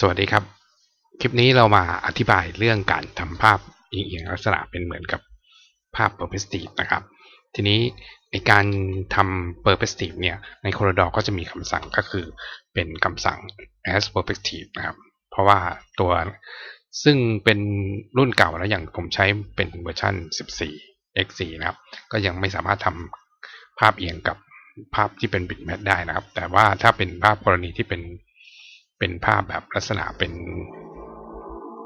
สวัสดีครับ คลิปนี้เรามาอธิบายเรื่องการทำภาพเอียงลักษณะเป็นเหมือนกับภาพ perspective นะครับ ทีนี้ในการทำ perspective เนี่ยใน Corridor ก็จะมีคำสั่งก็คือเป็นคำสั่ง as perspective นะครับ เพราะว่าตัวซึ่งเป็นรุ่นเก่าแล้วอย่างผมใช้เป็นเวอร์ชัน14 x4 นะครับ ก็ยังไม่สามารถทำภาพเอียงกับภาพที่เป็น bitmap ได้นะครับ แต่ว่าถ้าเป็นภาพกรณีที่เป็น เป็นภาพแบบลักษณะเป็น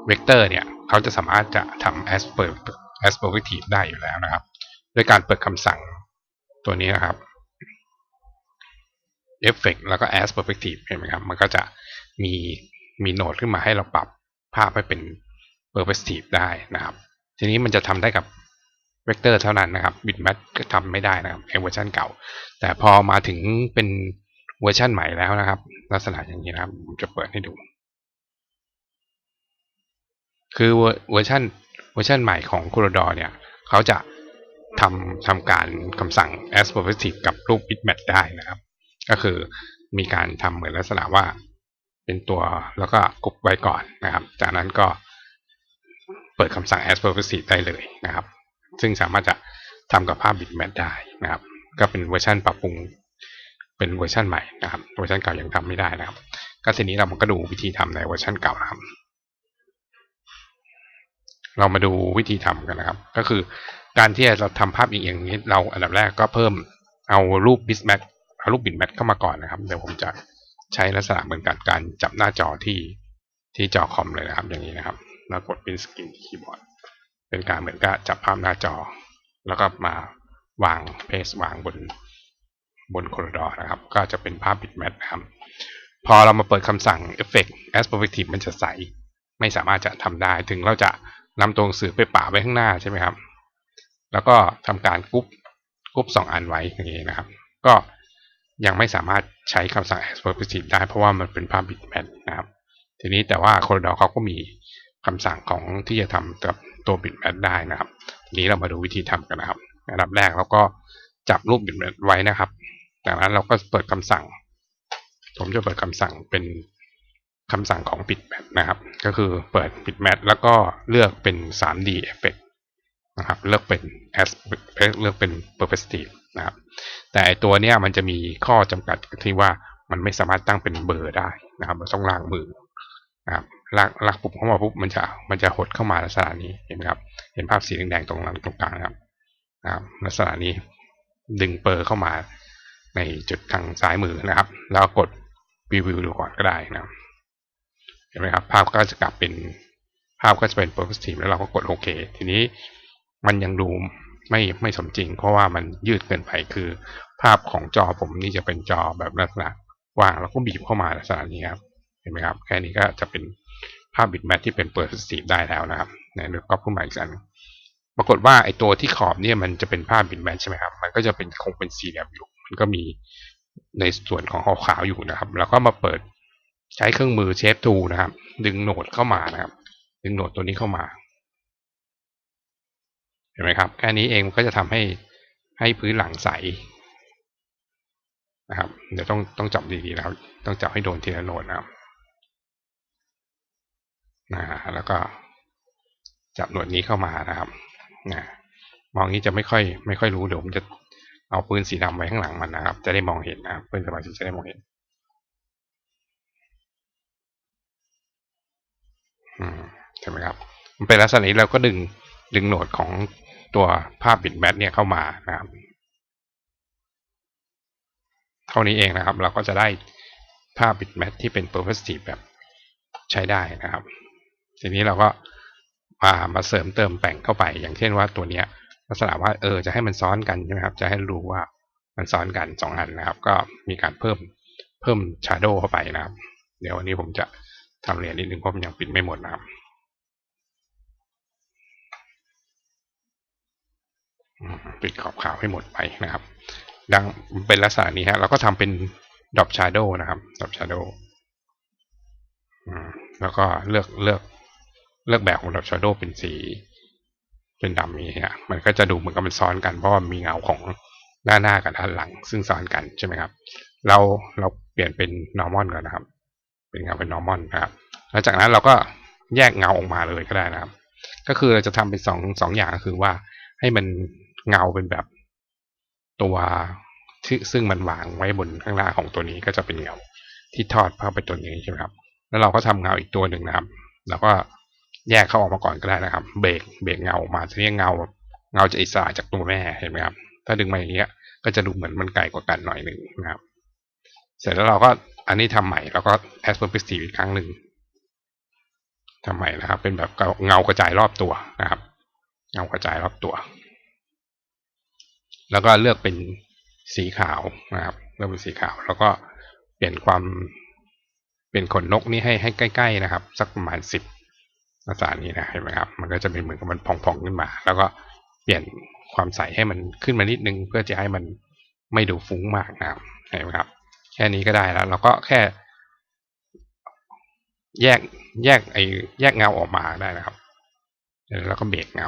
เวกเตอร์เนี่ยเขาจะสามารถจะทำ as per as perspective ได้อยู่แล้วนะครับด้วยการเปิดคำสั่งตัวนี้นะครับ effect แล้วก็ as perspective เห็นไหมครับ มันก็จะมีมีโหนดขึ้นมาให้เราปรับภาพให้เป็น perspective ได้นะครับ ทีนี้มันจะทำได้กับเวกเตอร์เท่านั้นนะครับ bitmap ก็ทำไม่ได้นะครับในเวอร์ชันเก่า แต่พอมาถึงเป็น เวอร์ชันใหม่แล้วนะครับ ลักษณะอย่างนี้นะครับ ผมจะเปิดให้ดู คือเวอร์ชันเวอร์ชันใหม่ของ c o r o d o r เนี่ยเขาจะทำทำการคำสั่ง as perspective กับรูป bitmap ได้นะครับ ก็คือมีการทำเหมือนลักษณะว่าเป็นตัวแล้วก็กรุ๊ปไว้ก่อนนะครับ จากนั้นก็เปิดคำสั่ง as perspective ได้เลยนะครับ ซึ่งสามารถจะทำกับภาพ bitmap ได้นะครับ ก็เป็นเวอร์ชันปรับปรุง เป็นเวอร์ชันใหม่นะครับ เวอร์ชันเก่ายังทำไม่ได้นะครับ ก็ทีนี้เราก็ดูวิธีทำในเวอร์ชันเก่านะครับ เรามาดูวิธีทำกันนะครับ ก็คือการที่เราทำภาพอีกอย่างนี้ เราอันดับแรกก็เพิ่มเอารูปบิสแมทเอารูปบิตแมทเข้ามาก่อนนะครับ เดี๋ยวผมจะใช้ลักษณะเหมือนกับการจับหน้าจอที่ที่จอคอมเลยนะครับ อย่างนี้นะครับ แล้วกดเป็นสกินคีย์บอร์ด เป็นการเหมือนกับจับภาพหน้าจอ แล้วก็มาวางเพสวางบน บนคอร์ดอร์นะครับ ก็จะเป็นภาพบิตแมทนะครับ พอเรามาเปิดคำสั่ง Effect as Perspective มันจะใส ไม่สามารถจะทำได้ ถึงเราจะนำตัวหนังสือไปป่าไว้ข้างหน้าใช่ไหมครับ แล้วก็ทำการกรุ๊ปกรุ๊ปสองอันไว้อย่างนี้นะครับ ก็ยังไม่สามารถใช้คำสั่ง as Perspective ได้เพราะว่ามันเป็นภาพบิตแมทนะครับ ทีนี้แต่ว่า Corridor เขาก็มีคำสั่งของที่จะทำกับตัวบิตแมทได้นะครับ ทีนี้เรามาดูวิธีทำกันนะครับ อันดับแรกเราก็จับรูปบิตแมทไว้นะครับ จากนั้นเราก็เปิดคำสั่ง ผมจะเปิดคำสั่งเป็นคำสั่งของปิดแมทนะครับ ก็คือเปิดปิดแมทแล้วก็เลือกเป็น 3D Effect นะครับ เลือกเป็น as เลือกเป็น perspective นะครับ แต่ตัวเนี้ยมันจะมีข้อจำกัดที่ว่ามันไม่สามารถตั้งเป็นเบอร์ได้นะครับมันต้องลางมือนะครับลากลากปุ่มเข้ามาปุ๊บมันจะมันจะหดเข้ามาลักษณะนี้เห็นไหมครับ เห็นภาพสีแดงๆตรงนั้นตรงกลางนะครับนะครับลักษณะนี้ดึงเปอร์เข้ามา ในจุดทางซ้ายมือนะครับ แล้วกดรีวิวดูก่อนก็ได้นะเห็นไหมครับ ภาพก็จะกลับเป็นภาพก็จะเป็น perspective แล้วเราก็กดโอเค ทีนี้มันยังดูไม่ไม่สมจริง เพราะว่ามันยืดเกินไปคือ ภาพของจอผมนี่จะเป็นจอแบบลักษณะว่างแล้วก็บีบเข้ามาลักษณะนี้ครับเห็นไหมครับ แค่นี้ก็จะเป็นภาพบิตแมทที่เป็น perspective ได้แล้วนะครับเนี่ยก็ขึ้นมาอีกอันปรากฏว่าไอตัวที่ขอบเนี่ยมันจะเป็นภาพบิตแมทใช่ไหมครับมันก็จะเป็นคงเป็นสี่เหลี่ยมอยู่ ก็มีในส่วนของขาวๆอยู่นะครับ แล้วก็มาเปิดใช้เครื่องมือเชฟทูนะครับ ดึงโหนดเข้ามานะครับ ดึงโหนดตัวนี้เข้ามา เห็นไหมครับ แค่นี้เองก็จะทำให้ให้พื้นหลังใสนะครับ เดี๋ยวต้องต้องจับดีๆนะครับ ต้องจับให้โดนทีละโหนดนะครับนะแล้วก็จับหนวดนี้เข้ามานะครับนะมองนี้จะไม่ค่อย ไม่ค่อยรู้เดี๋ยวผมจะ เอาปืนสีดำไว้ข้างหลังมันนะครับ จะได้มองเห็นนะครับเพื่อนสมาชิกจะได้มองเห็นใช่ไหมครับ มันเป็นลักษณะนี้เราก็ดึงดึงโหนดของตัวภาพบิตแมทเนี่ยเข้ามานะครับ เท่านี้เองนะครับ เราก็จะได้ภาพบิตแมทที่เป็น perspective แบบใช้ได้นะครับ ทีนี้เราก็มามาเสริมเติมแต่งเข้าไป อย่างเช่นว่าตัวเนี้ย ลักษณะว่าเออจะให้มันซ้อนกันใช่ไหมครับ จะให้รู้ว่ามันซ้อนกันสองอันนะครับ ก็มีการเพิ่มเพิ่มชาร์โดเข้าไปนะครับ เดี๋ยววันนี้ผมจะทำเรียนนิดนึงเพราะมันยังปิดไม่หมดนะครับปิดขอบขาวให้หมดไปนะครับ ดังเป็นลักษณะนี้ฮะเราก็ทำเป็นดอปชาร์โดนะครับดอปชาร์โดแล้วก็เลือกเลือกเลือกแบบของดอปชาร์โดเป็นสี เป็นดำนี้ฮะมันก็จะดูเหมือนกับมันซ้อนกันเพราะว่ามีเงาของหน้าหน้ากับด้านหลัง ซึ่งซ้อนกันใช่ไหมครับ เราเราเปลี่ยนเป็น normal ก่อนนะครับ เป็นเงาเป็น normal นะครับหลังจากนั้นเราก็แยกเงาออกมาเลยก็ได้นะครับ ก็คือเราจะทำเป็นสองสองอย่างก็คือว่าให้มันเงาเป็นแบบตัวที่ซึ่งมันวางไว้บนข้างล่างของตัวนี้ก็จะเป็นเงาที่ทอดเข้าไปตัวนี้ใช่ไหมครับ แล้วเราก็ทำเงาอีกตัวหนึ่งนะครับ แล้วก็ แยกเข้าออกมาก่อนก็ได้นะครับ เบรกเบรกเงาออกมาทีนี้เงาเงาจะอิสระจากตัวแม่เห็นไหมครับ ถ้าดึงมาอย่างเงี้ย ก็จะดูเหมือนมันไกลกว่ากันหน่อยหนึ่งนะครับ เสร็จแล้วเราก็อันนี้ทำใหม่แล้วก็ as perspective อีกครั้งหนึ่งทำใหม่นะครับ เป็นแบบเงากระจายรอบตัวนะครับ เงากระจายรอบตัว แล้วก็เลือกเป็นสีขาวนะครับเลือกเป็นสีขาว แล้วก็เปลี่ยนความเป็นขนนกนี่ให้ให้ใกล้ ๆนะครับ สักประมาณสิบ ภาษานี้นะเห็นไหมครับ มันก็จะเป็นเหมือนกับมันพองๆขึ้นมา แล้วก็เปลี่ยนความใสให้มันขึ้นมานิดนึง เพื่อจะให้มันไม่ดูฟุ้งมากนะครับเห็นไหมครับ แค่นี้ก็ได้แล้ว เราก็แค่ แยกแยกไอ้แยกเงาออกมาได้นะครับแล้วก็เบรกเงา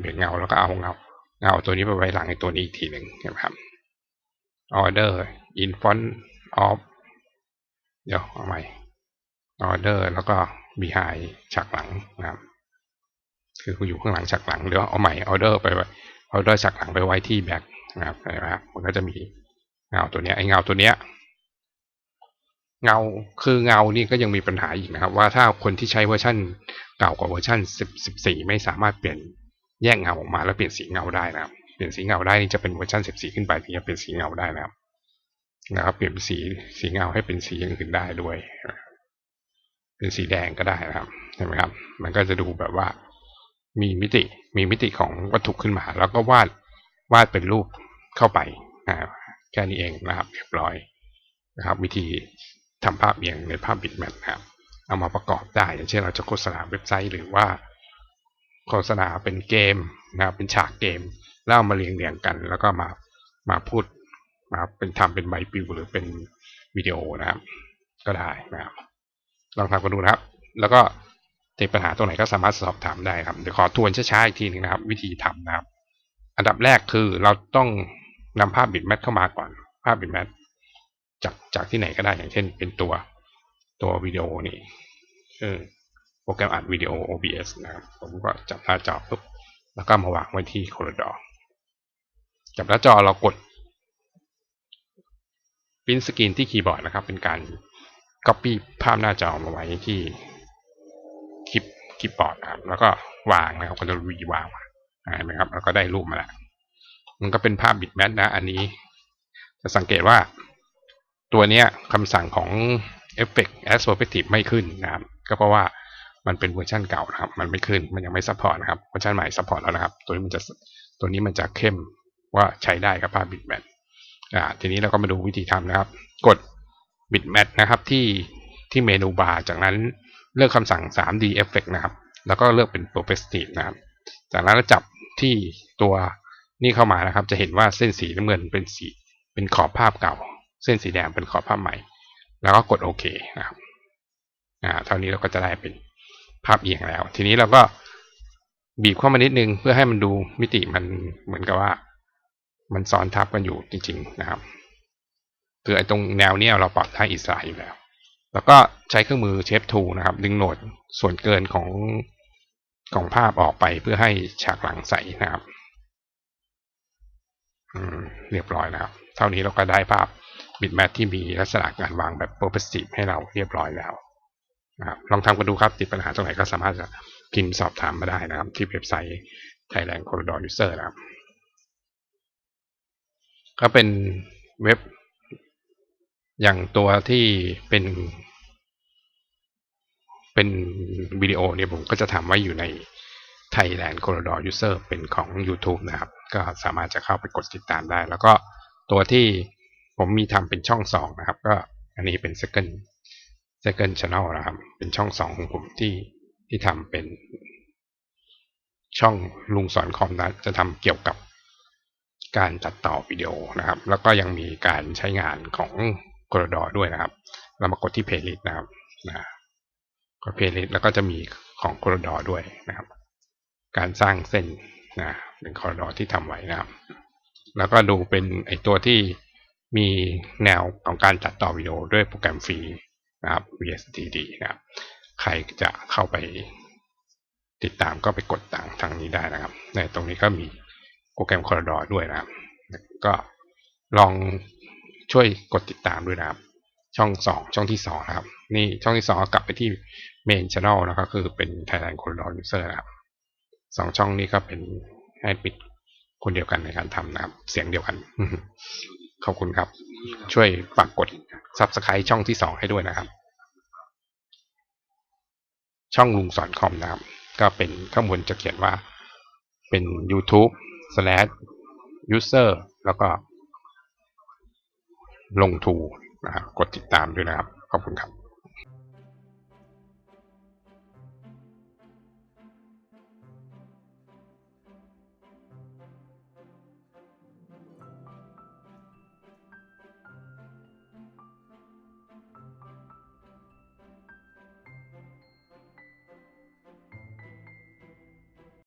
เบรกเงาแล้วก็เอาเงาเงาตัวนี้ไปไว้หลังไอ้ตัวนี้อีกทีหนึ่งนะครับ order in front of เดี๋ยวเอาใหม่ order แล้วก็ behind ฉากหลังนะครับ คืออยู่ข้างหลังฉากหลังหรือเอาใหม่ order ไป order ฉากหลังไปไว้ที่ back นะครับนะครับมันก็จะมีเงาตัวเนี้ยไอเงาตัวเนี้ยเงาคือเงานี่ก็ยังมีปัญหาอีกนะครับ ว่าถ้าคนที่ใช้เวอร์ชันเก่ากว่าเวอร์ชัน10 14ไม่สามารถเปลี่ยนแยกเงาออกมาแล้วเปลี่ยนสีเงาได้นะครับ เปลี่ยนสีเงาได้นี่จะเป็นเวอร์ชัน14 ขึ้นไปถึงจะเปลี่ยนสีเงาได้นะครับนะครับ เปลี่ยนสีสีเงาให้เป็นสีอย่างอื่นได้ด้วย เป็นสีแดงก็ได้นะครับใช่ไหมครับ มันก็จะดูแบบว่ามีมิติมีมิติของวัตถุขึ้นมา แล้วก็วาดวาดเป็นรูปเข้าไปนะแค่นี้เองนะครับ เรียบร้อยนะครับ วิธีทำภาพเอียงในภาพบิตแมปนะครับ เอามาประกอบได้อย่างเช่นเราจะโฆษณาเว็บไซต์หรือว่า โฆษณาเป็นเกมนะครับเป็นฉากเกมแล้วเอามาเรียงเรียงกัน แล้วก็มามาพูดมาเป็นทำเป็นใบปลิวหรือเป็นวิดีโอนะครับ ก็ได้นะครับ ลองทำกันดูนะครับ แล้วก็ติดปัญหาตรงไหนก็สามารถสอบถามได้ครับเดี๋ยวขอทวนช้าๆอีกทีนึงนะครับ วิธีทำนะครับ อันดับแรกคือเราต้องนำภาพบิตแมทเข้ามาก่อน ภาพบิตแมทจากจากที่ไหนก็ได้อย่างเช่น เป็นตัวตัววิดีโอนี่เออโปรแกรมอัดวิดีโอ OBS นะครับผมก็จับหน้าจอปุ๊บแล้วก็มาวางไว้ที่โค r ดอร์จับหน้าจอเรากดพิมพ์สกรีนที่คีย์บอร์ดนะครับ เป็นการ Copy ภาพหน้าจอมาไว้ที่คลิปคลิปบอร์ดครับ แล้วก็วางนะครับ ก็จะรีวางเห็นไหมครับ แล้วก็ได้รูปมาแล้วมันก็เป็นภาพบิตแมทนะ อันนี้ จะสังเกตว่า ตัวเนี้ยคำสั่งของ Effect as Perspective ไม่ขึ้นนะครับ ก็เพราะว่ามันเป็นเวอร์ชันเก่านะครับ มันไม่ขึ้น มันยังไม่ซัพพอร์ตนะครับ เวอร์ชันใหม่ซัพพอร์ตแล้วนะครับ ตัวนี้มันจะ ตัวนี้มันจะเข้มว่าใช้ได้กับภาพบิตแมทอ่า ทีนี้เราก็มาดูวิธีทำนะครับ กด บิตแมทนะครับที่ที่เมนูบาร์จากนั้นเลือกคำสั่ง 3D Effect นะครับ แล้วก็เลือกเป็น Perspective นะครับ จากนั้นเราจับที่ตัวนี่เข้ามานะครับ จะเห็นว่าเส้นสีน้ำเงินเป็นสีเป็นขอบภาพเก่า เส้นสีแดงเป็นขอบภาพใหม่ แล้วก็กดโอเคนะครับอ่าเท่านี้เราก็จะได้เป็นภาพเอียงแล้ว ทีนี้เราก็บีบเข้ามานิดนึงเพื่อให้มันดูมิติมันเหมือนกับว่า มันซ้อนทับกันอยู่จริง ๆ นะครับ คือไอ้ตรงแนวเนี้ยเราปรับให้อิสระอยู่แล้ว แล้วก็ใช้เครื่องมือเชฟทูนะครับ ดึงโหนดส่วนเกินของของภาพออกไปเพื่อให้ฉากหลังใสนะครับเรียบร้อยแล้วเท่านี้เราก็ได้ภาพบิตแมทที่มีลักษณะการวางแบบ purposive ให้เราเรียบร้อยแล้วนะครับลองทำกันดูครับ ติดปัญหาตรงไหนก็สามารถจะพิมพ์สอบถามมาได้นะครับ ที่เว็บไซต์ Thailand Corridor User นะครับ ก็เป็นเว็บ อย่างตัวที่เป็นเป็นวิดีโอเนี่ยผมก็จะทำไว้อยู่ใน Thailand Corridor User เป็นของ YouTube นะครับ ก็สามารถจะเข้าไปกดติดตามได้ แล้วก็ตัวที่ผมมีทำเป็นช่องสองนะครับ ก็อันนี้เป็น second second channel นะครับ เป็นช่องสองของผมที่ที่ทำเป็นช่องลุงสอนคอมนะ จะทำเกี่ยวกับการตัดต่อวิดีโอนะครับ แล้วก็ยังมีการใช้งานของ กรดอด้วยนะครับ เรามากดที่ playlist นะครับนะก็ playlist แล้วก็จะมีของกรดอด้วยนะครับ การสร้างเส้นนะเป็นคอร์ดอที่ทำไว้นะครับ แล้วก็ดูเป็นไอตัวที่มีแนวของการตัดต่อวิดีโอด้วยโปรแกรมฟรีนะครับ VSTD นะครับ ใครจะเข้าไปติดตามก็ไปกดต่างทางนี้ได้นะครับ ในตรงนี้ก็มีโปรแกรม Corridor ด้วยนะครับ ก็ลอง ช่วยกดติดตามด้วยนะครับ ช่องสองช่องที่สองนะครับ นี่ช่องที่สองกลับไปที่ Main Channel นะครับคือเป็น Thailand Corridor User นะครับสองช่องนี้ก็เป็นให้ปิดคนเดียวกันในการทำนะครับ เสียงเดียวกัน ขอบคุณครับ ช่วยฝากกด Subscribe ช่องที่สองให้ด้วยนะครับ ช่องลุงสอนคอมนะครับ ก็เป็นข้างบนจะเขียนว่าเป็น YouTube slash user แล้วก็ ลงทูนะครับกดติดตามด้วยนะครับ ขอบคุณครับ